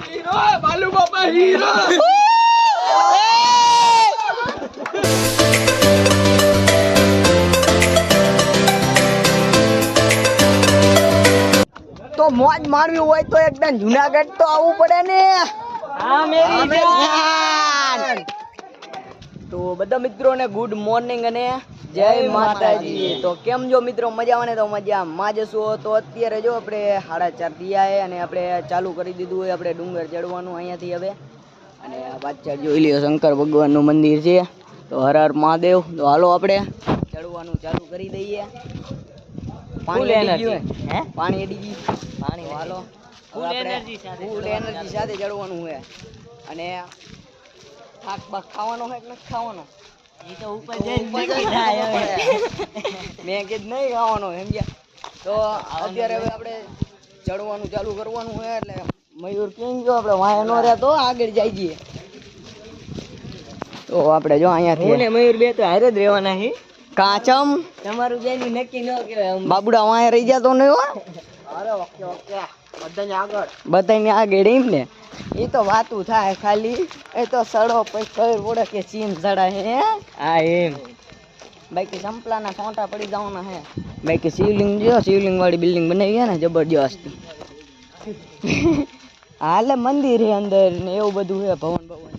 Hero બાલુ બાપા hero તો મોજ મારવી હોય તો એકદમ જુનાગઢ તો આવવું પડે ને. હા મેરી જાન. તો બધા મિત્રોને ગુડ મોર્નિંગ અને જય માતાજી. તો કેમ જો મિત્રો મજામાં ને તો મજા. માં જશો તો અત્યારે જો આપણે સાડા ચાર થયા અને આપણે ચાલુ કરી દીધું હોય આપણે ડુંગર ચડવાનું અહીંયાથી હવે. અને પાછળ જોઈ લ્યો શંકર ભગવાનનું મંદિર છે. તો હર હર મહાદેવ. તો હાલો આપણે ચડવાનું ચાલુ કરી દઈએ. પાણી ગયું હે? પાણી એડી ગયું પાણી હાલો. ફૂલ એનર્જી સાથે ફૂલ એનર્જી સાથે ચડવાનું છે અને થાક બાક ખાવાનો હોય કે નથી ખાવાનો? જઈને. મેં કીધું નહીં ખાવાનો સમજ્યા તો અત્યારે હવે આપણે ચડવાનું ચાલુ કરવાનું છે એટલે મયુર કેમ જો આપણે વાયા નો રહ્યા તો આગળ જાય જઈએ. તો આપણે જો હું ને મયુર બે તો હારે જ રહેવાના છે કાચમ. તમારું જેનું નક્કી ન કહેવાય બાબુડા વાયા રહી જતો નહીં હો. અરે ઓકે ઓકે બધાને આગળ. બધાને આગળ એમ ને. એ તો વાતું થાય ખાલી. એ તો સડો પછી ખબર પડે કે ચીન સડા હે હા? એમ. બાકી સંપલાના ફોટા પડી જવાના હે. બાકી શિવલિંગ જો શિવલિંગ વાળી બિલ્ડિંગ બનાવી છે ને જબરજસ્ત. હાલે મંદિર છે અંદર ને એવું બધું છે ભવન ભવન.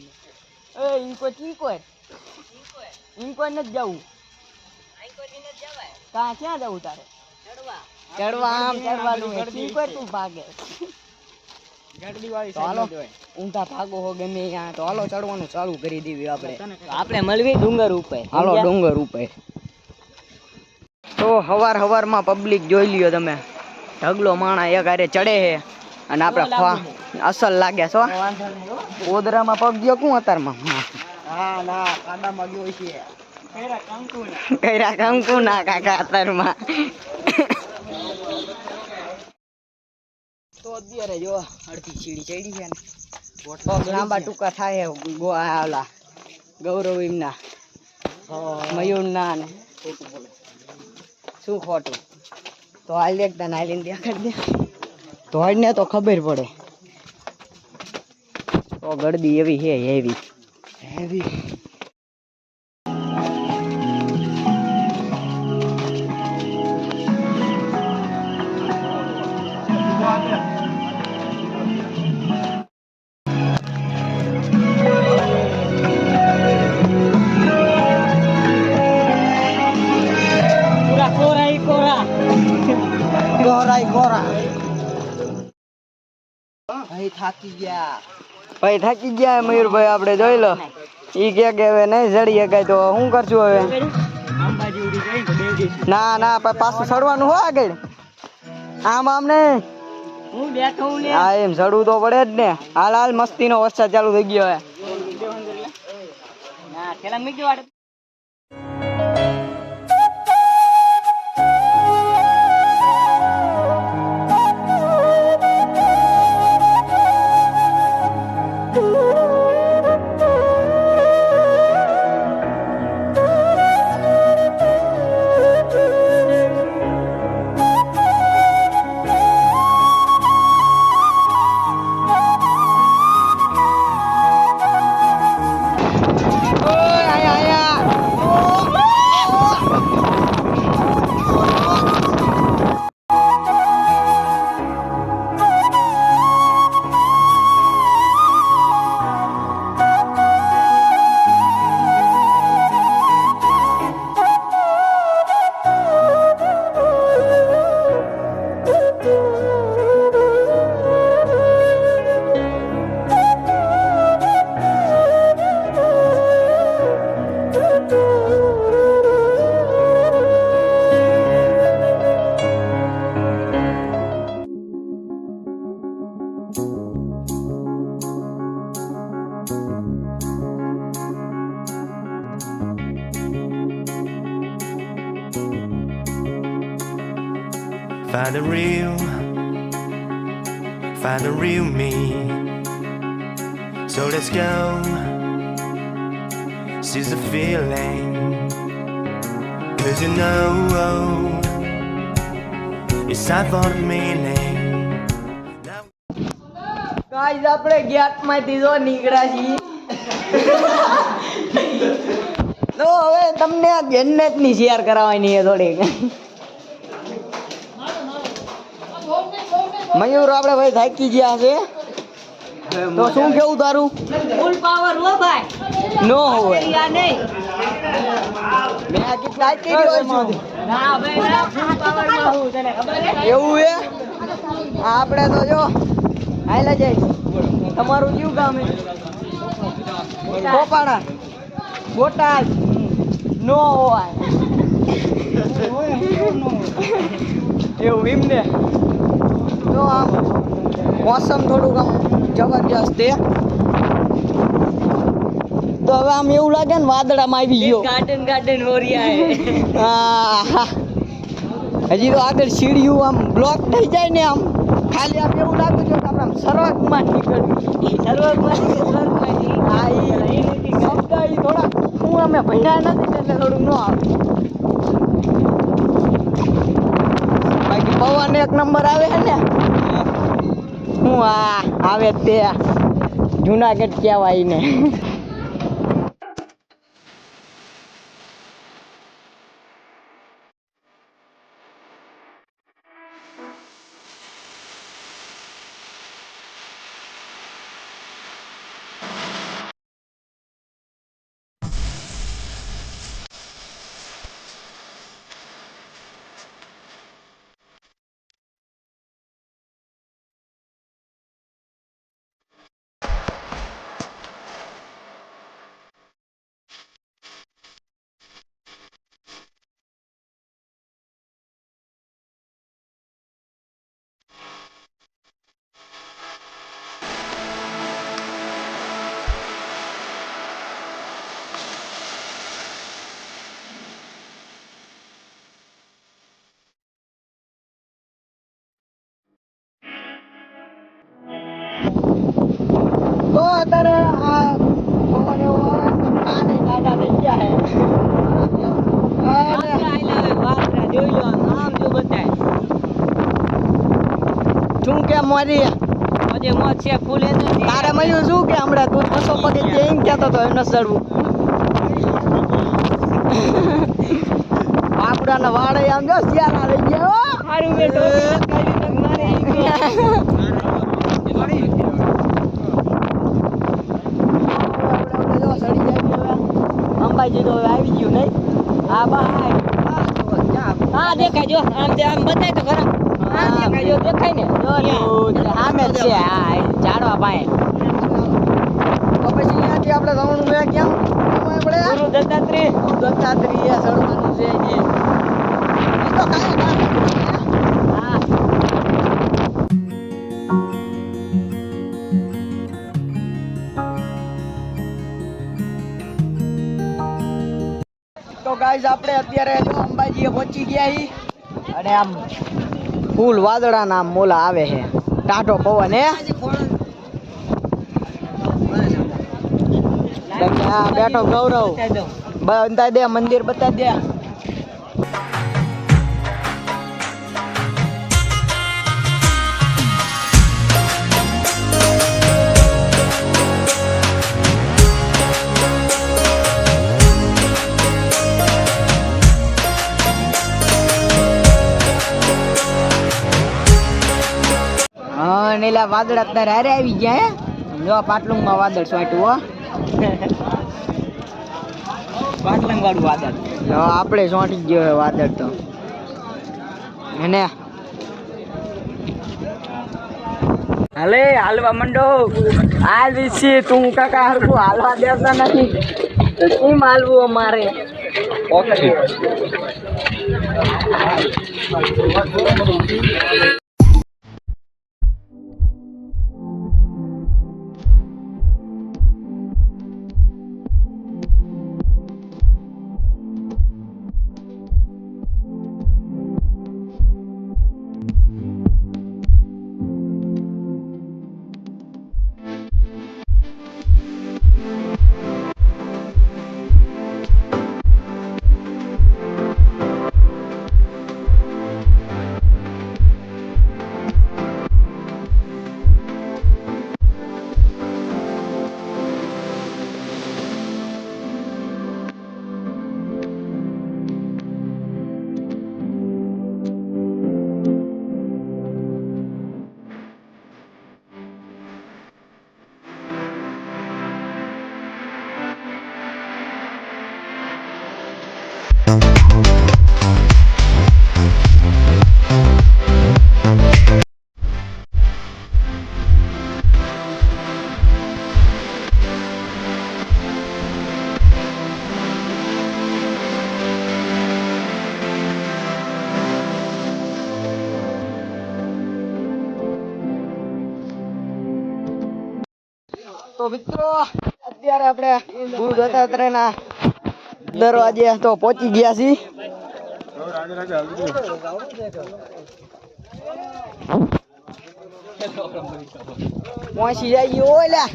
એ ઈ કોઈ ઈ કોઈ? ઈ કોઈ નથી જવું. કા ક્યાં જવું તારે? ચડવા. આમ ચડવાનું છે. ઈ કોઈ તું ભાગે? તો હાલો ઊંધા ભાગો હો ગમે ત્યાં. તો હાલો ચડવાનું ચાલુ કરી દેવી આપણે. આપણે મળવી ડુંગર ઉપર. હાલો ડુંગર ઉપર. તો હવાર હવારમાં પબ્લિક જોઈ લ્યો તમે. ઢગલો માણા એક હારે ચડે છે. અને આપણે અસલ લાગે છો. ઓદરામાં પગ ગયો કું અતારમાં? હા ના કાંડામાં ગયો છે. કંકુ ના કાકા અતારમાં. તો અત્યારે જો અડધી સીડી ચડી છે ને. લાંબા ટૂંકા થાય ઓલા ગૌરવ એમના મયુર ના. ને શું ખોટું? તો હાલ એકદા નાલીને દેખાડ દે. તો ને તો ખબર પડે. તો ગળદી એવી છે હેવી હેવી ભાઈ થાકી ગયા મયુરભાઈ આપણે જોઈ લો. ઈ કે કે હવે નહીં જડીએ શકાય તો શું કરશું હવે. ના ના પાછું સડવાનું હો આગળ. આમ આમ ને હું બેઠો હું લે હા એમ સડવું તો પડે જ ને. હાલ હાલ મસ્તીનો વરસાદ ચાલુ થઈ ગયો હે. Find the real, find the real me. So let's go. Seize the feeling. Cause you know it's time for the meaning. Now- guys આપણે ગેટ માંથી જો નીકળ્યા છીએ તો હવે તમને આ જન્નત ની શેર કરાવવાની છે થોડીક મયુર આપણે ભાઈ થાકી ગયા છે. તો શું કેવું તારું? ફૂલ પાવર હો ભાઈ. નો હોય. યા નહીં. મેં આ કીધું થાકી ગયો છું. ના ભાઈ ના ફૂલ પાવરમાં હું? તને ખબર છે એવું છે આપણે તો જો હાલે જાય તમારું કયું ગામ છે કોપાડા બોટાદ નો હોય. એવું એમ ને તો આમ મોસમ થોડુંક આમ જબરજસ્ત છે. તો હવે આમ એવું લાગે ને વાદળામાં આવી ગયો. ગાર્ડન ગાર્ડન હો રહ્યા હે. આહા. હજી તો આગળ સીડીયું આમ બ્લોક થઈ જાય ને આમ ખાલી આમ એવું લાગતું છે કે આપણે આમ સર્વકમાં નીકળવી સર્વમાંથી કે સ્વર્ગમાંથી હા ઈ ઈ શબ્દ ઈ થોડા. હું અમે ભણ્યા નથી ને એટલે થોડુંક ન આવે બાકી પવન એક નંબર આવે છે ને. હું આ આવે તે જુનાગઢ કહેવાય ને આમ અત્યારે આ શું કે મારી? આજે મોજ છે ફૂલ એનર્જી તારે શું કે હમણાં તું બસો પગે કહેતો તો એમ ન ચડવું બાપડાના વાળે આમ જો શિયાળા રહી ગયા સારું બેટો કાલી તક મારે આપણે જો સડી જાય હવે. અંબાજી તો હવે આવી ગયું નહીં હા ભાઈ હા દેખાય જો આમ દે- આમ બતાય તો ખરા. હા દેખાય જો દેખાય ને. જો સામે જ છે હા એ ઝાડવા પાસે. તો પછી અહીંયાથી આપણે જવાનું છે ક્યાં? આપણે? ગુરુ દત્તાત્રેય. દત્તાત્રેય ચડવાનું છે જે તો કાંઈ હા. ગાઈઝ આપણે અત્યારે જો અંબાજીએ પહોંચી ગયા હી. અને આમ ફૂલ વાદળા નામ મોલા આવે છે. ટાટો પવન હે? બેઠો ગૌરવ. બતાવી દે મંદિર બતાવી દે. હા નીલા વાદળ અત્યારે હારે આવી ગયા હે. જો પાટલુંગમાં વાદળ સોંટ્યું હો. પાટલંગ વાળું વાદળ. જો આપણે સોંટી ગયો હે વાદળ તો. એને હાલે હાલવા મંડો. હાલ વિશે તું કાકા હરખું હાલવા દેતા નથી. તો કેમ હાલવું અમારે? ઓકે. તો મિત્રો અત્યારે આપણે ગુરુ દત્તાત્રેયના દરવાજે તો પહોંચી ગયા છીએ પહોંચી જઈએ ઓલા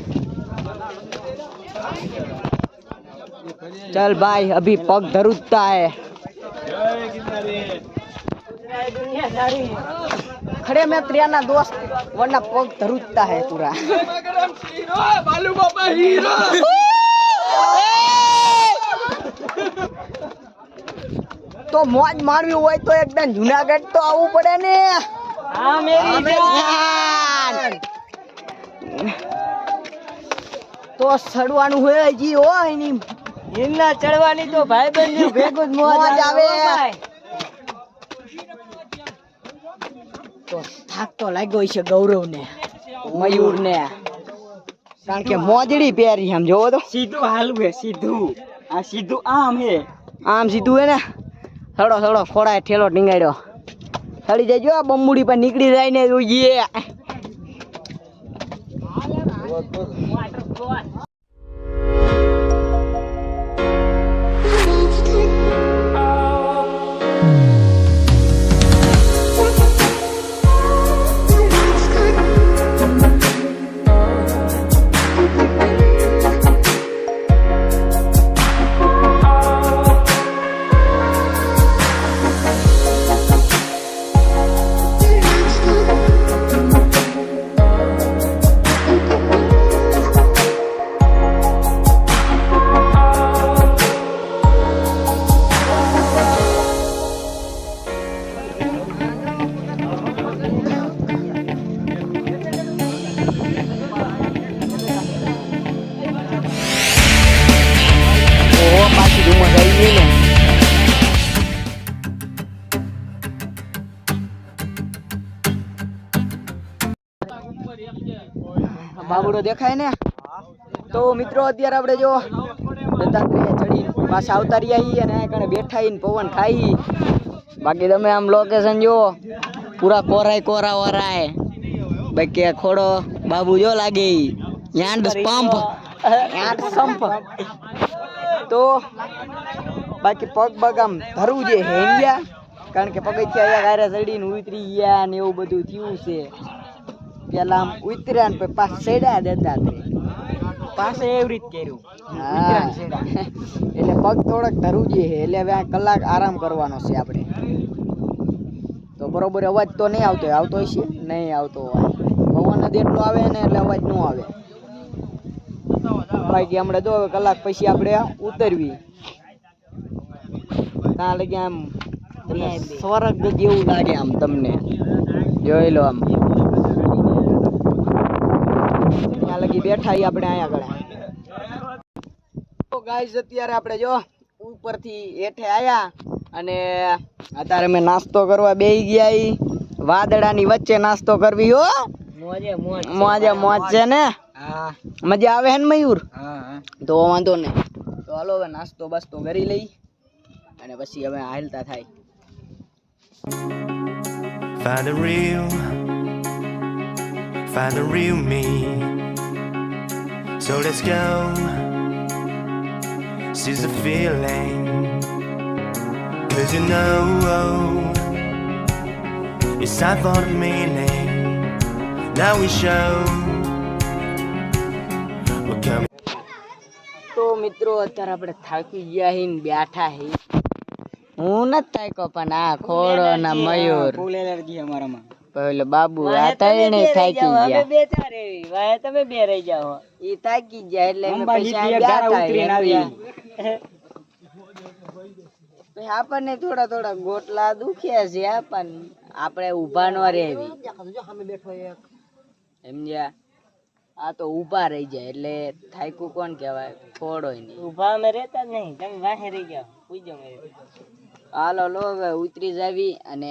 चल भाई अभी पग धरुता है खड़े में प्रियाना दोस्त वरना पग धरुता है पूरा તો મોજ મારવી હોય તો એકદમ જુનાગઢ તો આવવું પડે ને હા મેરી તો સડવાનું હોય હજી હોય એની હિલના ચડવાની તો ભાઈ બંધ ભેગું જ મોજ આવે તો થાક તો લાગ્યો છે ગૌરવ ને મયુર ને કારણ કે મોજડી પહેરી આમ જોવો તો. સીધું હાલવું હે સીધું. આ સીધું આમ હે. આમ સીધું હે ને? સડો સડો ખોડાય ઠેલો ટીંગાડ્યો સડી જજો આ બમ્બુડી પર નીકળી જાય ને જોઈએ. બાબુડો દેખાય ને? તો મિત્રો અત્યારે આપણે જો દત્તાત્રેય ચડી પાછા આવતા રહ્યા છીએ અને કણે બેઠા ને પવન ખાઈ બાકી તમે આમ લોકેશન જુઓ પૂરા કોરાય કોરા વરાય ભાઈ કે ખોડો બાબુ જો લાગે. યાંડ પંપ યાંડ સંપ તો બાકી પગ પગ આમ ધરવું છે હેંગ્યા કારણ કે પગથિયા અહીંયા ગારે ચડીને ઉતરી ગયા ને એવું બધું થયું છે. પેલા આમ ઉતર્યા ને પછી ચડ્યા દેતા પાસે એવી રીત કર્યું. એટલે પગ થોડોક ધરવું જોઈએ એટલે હવે આ કલાક આરામ કરવાનો છે આપણે. તો બરોબર અવાજ તો નહીં આવતો આવતો હશે નહીં આવતો હોય. પવન જ એટલો આવે ને એટલે અવાજ ન આવે. બાકી હમણાં જો હવે કલાક પછી આપણે ઉતરવી. ત્યાં લગી આમ સ્વર્ગ જેવું લાગે આમ તમને. જોઈ લો આમ. ત્યાં બેઠા છીએ આપણે અહીંયા આગળ. તો ગાઈસ અત્યારે આપણે જો ઉપરથી હેઠે આયા અને અત્યારે મેં નાસ્તો કરવા બેહી ગયા વાદળાની વચ્ચે નાસ્તો કરવી હો. મોજે મોજ. છે ને? મજા આવે હે ને મયુર? તો વાંધો નહીં. તો હાલો હવે નાસ્તો બાસ્તો કરી લઈ અને પછી હવે હાલતા થાય. Find the real, find the real me. So let's go. Seize the feeling. Cause you know it's time for the meaning. Now we show we're coming. તો મિત્રો અત્યારે આપણે થાકી ગયા હી બેઠા હી હું નથી થાક્યો પણ આ ખોડો ના મયુર ફૂલ એલર્જી અમારામાં પેલો બાબુ આ ત્રણે થાકી ગયા. બે ચાર એવી. વાય તમે બે રહી જાઓ. ઈ થાકી ગયા એટલે અમે અહીં ગારા ઉતરીને આવી. પછી આપણને થોડા થોડા ગોટલા દુખ્યા છે આપણને આપણે ઊભા ન રહેવી સમજ્યા આ તો ઊભા રહી જાય એટલે થાક્યું કોણ કહેવાય? થોડો નહીં. ઊભા અમે રહેતા જ નહીં. તમે વાહે રહી જાઓ હાલો લો હવે ઉતરી જાવી અને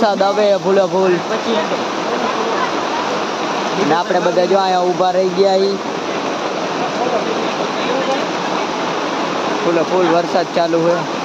વરસાદ આવે ભૂલે ભૂલ ને આપણે બધા જો અહીંયા ઊભા રહી ગયા ઈ. ફૂલે ફૂલ વરસાદ ચાલુ છે.